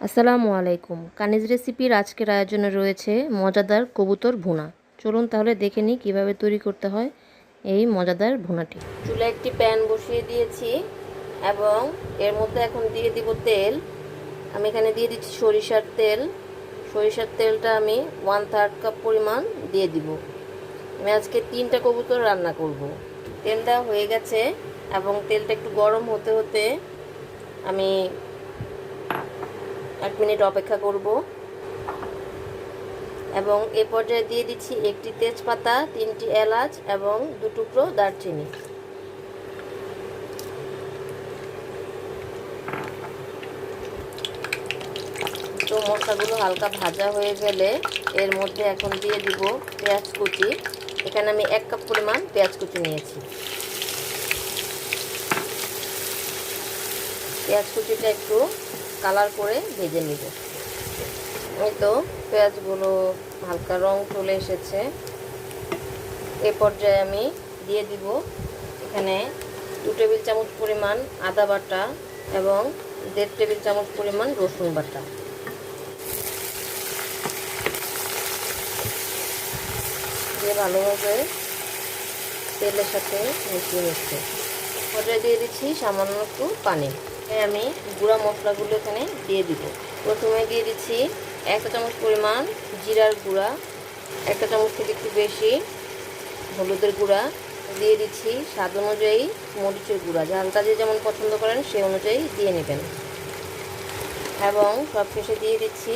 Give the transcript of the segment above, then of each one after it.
আসসালামু আলাইকুম। কানিজ রেসিপির আজকের আয়োজনে রয়েছে মজাদার কবুতর ভুনা। চলুন তাহলে দেখে নিই কীভাবে তৈরি করতে হয় এই মজাদার ভুনাটি। চুলে একটি প্যান বসিয়ে দিয়েছি এবং এর মধ্যে এখন দিয়ে দিব তেল। আমি এখানে দিয়ে দিচ্ছি সরিষার তেল। সরিষার তেলটা আমি ওয়ান থার্ড কাপ পরিমাণ দিয়ে দিব। আমি আজকে তিনটা কবুতর রান্না করব। তেলটা হয়ে গেছে এবং তেলটা একটু গরম হতে হতে আমি এক মিনিট অপেক্ষা করব। এবং এ পর্যায়ে দিয়ে দিচ্ছি একটি তেজপাতা, তিনটি এলাচ এবং দু টুকরো দারচিনি। তো মশলাগুলো হালকা ভাজা হয়ে গেলে এর মধ্যে এখন দিয়ে দিব পেঁয়াজ কুচি। এখানে আমি এক কাপ পরিমাণ পেঁয়াজ কুচি নিয়েছি। পেঁয়াজ কুচিটা একটু কালার করে ভেজে নিব। এই তো পেঁয়াজগুলো হালকা রং চলে এসেছে। এ পর্যায়ে আমি দিয়ে দিব এখানে দু টেবিল চামচ পরিমাণ আদা বাটা এবং দেড় টেবিল চামচ পরিমাণ রসুন বাটা। দিয়ে ভালোভাবে তেলের সাথে মিশিয়ে নিচ্ছে। পর্যায়ে দিয়ে দিচ্ছি সামান্য একটু পানি। আমি গুঁড়া মশলাগুলো এখানে দিয়ে দিব। প্রথমে দিয়ে দিচ্ছি একটা চামচ পরিমাণ জিরার গুঁড়া, একটা চামচ থেকে একটু বেশি হলুদের গুঁড়া, দিয়ে দিচ্ছি স্বাদ অনুযায়ী মরিচের গুঁড়া। ঝালটা যে যেমন পছন্দ করেন সে অনুযায়ী দিয়ে নেবেন। এবং সব সবশেষে দিয়ে দিচ্ছি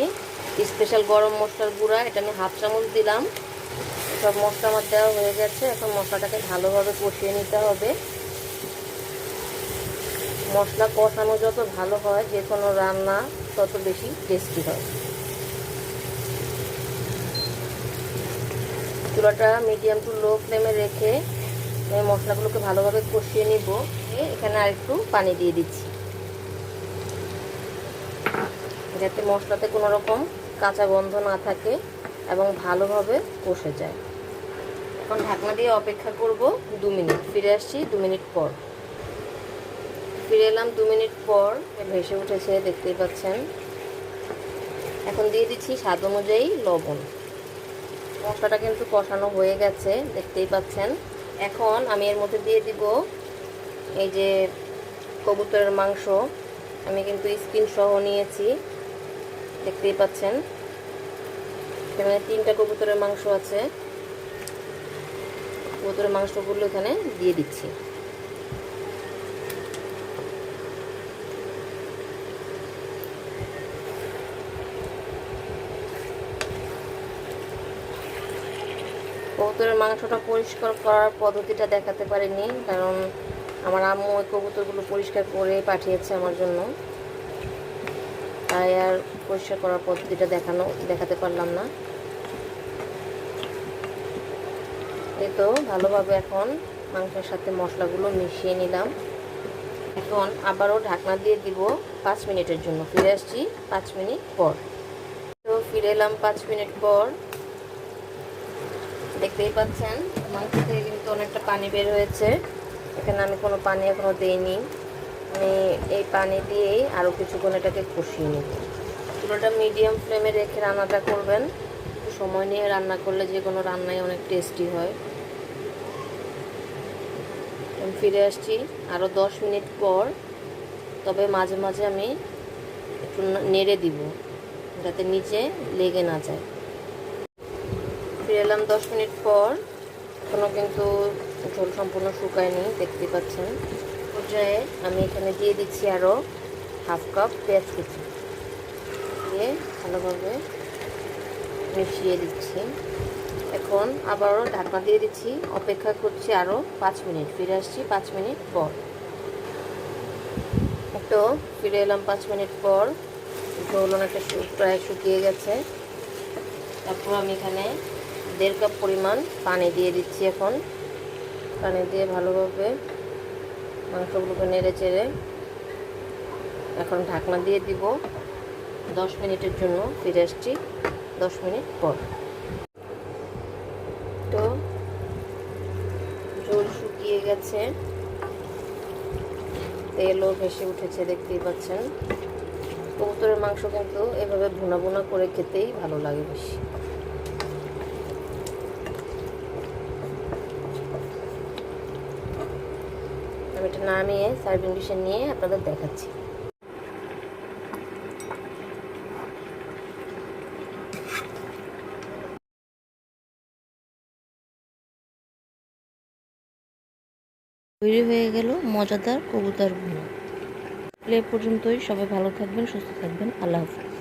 স্পেশাল গরম মশলার গুঁড়া। এটা আমি হাফ চামচ দিলাম। সব মশলা আমার দেওয়া হয়ে গেছে। এখন মশলাটাকে ভালোভাবে কষিয়ে নিতে হবে। মশলা কষানো যত ভালো হয়, যে কোনো রান্না তত বেশি টেস্টি হয়। চুলাটা মিডিয়াম টু লো ফ্লেমে রেখে আমি মশলাগুলোকে ভালোভাবে কষিয়ে নিব। এখানে আর একটু পানি দিয়ে দিচ্ছি। যাতে মশলাতে কোনো রকম কাঁচা গন্ধ না থাকে এবং ভালোভাবে কষে যায়। এখন ঢাকনা দিয়ে অপেক্ষা করব দু মিনিট। ফিরে আসছি দু মিনিট পর। ফিরে এলাম দু মিনিট পর। ভেসে উঠেছে, দেখতেই পাচ্ছেন। এখন দিয়ে দিচ্ছি স্বাদ অনুযায়ী লবণ। মশলাটা কিন্তু কষানো হয়ে গেছে, দেখতেই পাচ্ছেন। এখন আমি এর মধ্যে দিয়ে দিব এই যে কবুতরের মাংস। আমি কিন্তু স্কিন সহ নিয়েছি, দেখতেই পাচ্ছেন। এখানে তিনটা কবুতরের মাংস আছে। কবুতরের মাংসগুলো এখানে দিয়ে দিচ্ছি। কবুতরের মাংসটা পরিষ্কার করার পদ্ধতিটা দেখাতে পারিনি, কারণ আমার আম্মু ওই কবুতরগুলো পরিষ্কার করে পাঠিয়েছে আমার জন্য। তাই আর পরিষ্কার করার পদ্ধতিটা দেখানো, দেখাতে পারলাম না। এই তো ভালোভাবে এখন মাংসের সাথে মশলাগুলো মিশিয়ে নিলাম। এখন আবারও ঢাকনা দিয়ে দিব পাঁচ মিনিটের জন্য। ফিরে আসছি পাঁচ মিনিট পর। তো ফিরে এলাম পাঁচ মিনিট পর। দেখতেই পাচ্ছেন, মাংস থেকে কিন্তু অনেকটা পানি বের হয়েছে। এখানে আমি কোনো পানি এখনও দিইনি। আমি এই পানি দিয়েই আরও কিছুক্ষণ এটাকে কষিয়ে নেব। চুলোটা মিডিয়াম ফ্লেমে রেখে রান্নাটা করবেন। সময় নিয়ে রান্না করলে যে কোনো রান্নাই অনেক টেস্টি হয়। আমি ফিরে আসছি আরও দশ মিনিট পর, তবে মাঝে মাঝে আমি একটু নেড়ে দিব, যাতে নিচে লেগে না যায়। ফিরে এলাম দশ মিনিট পর। এখনও কিন্তু ঝোল সম্পূর্ণ শুকায়নি দেখতে পাচ্ছেন। পর্যায়ে আমি এখানে দিয়ে দিচ্ছি আরও হাফ কাপ পেঁয়াজ কুচি। দিয়ে ভালোভাবে মিশিয়ে দিচ্ছি। এখন আবারও ঢাকনা দিয়ে দিচ্ছি। অপেক্ষা করছি আরও পাঁচ মিনিট। ফিরে আসছি পাঁচ মিনিট পর। তো ফিরে এলাম পাঁচ মিনিট পর। ঝোল অনেকটা প্রায় শুকিয়ে গেছে। তারপর আমি এখানে দেড় কাপ পরিমাণ পানি দিয়ে দিচ্ছি এখন। পানি দিয়ে ভালোভাবে মাংসগুলোকে নেড়ে চেড়ে এখন ঢাকনা দিয়ে দিব। দশ মিনিটের জন্য ফিরে আসছি দশ মিনিট পর। তো জল শুকিয়ে গেছে। তেলও ভেসে উঠেছে, দেখতেই পাচ্ছেন। কবুতরের মাংস কিন্তু এভাবে ভুনা ভুনা করে খেতেই ভালো লাগে বেশি। আমি নামিয়ে সার্ভিং ডিশে নিয়ে আপনাদের দেখাচ্ছি। তৈরি হয়ে গেল মজাদার কবুতর ভুনা প্লে পর্যন্তই সবাই ভালো থাকবেন, সুস্থ থাকবেন। আল্লাহ হাফিজ।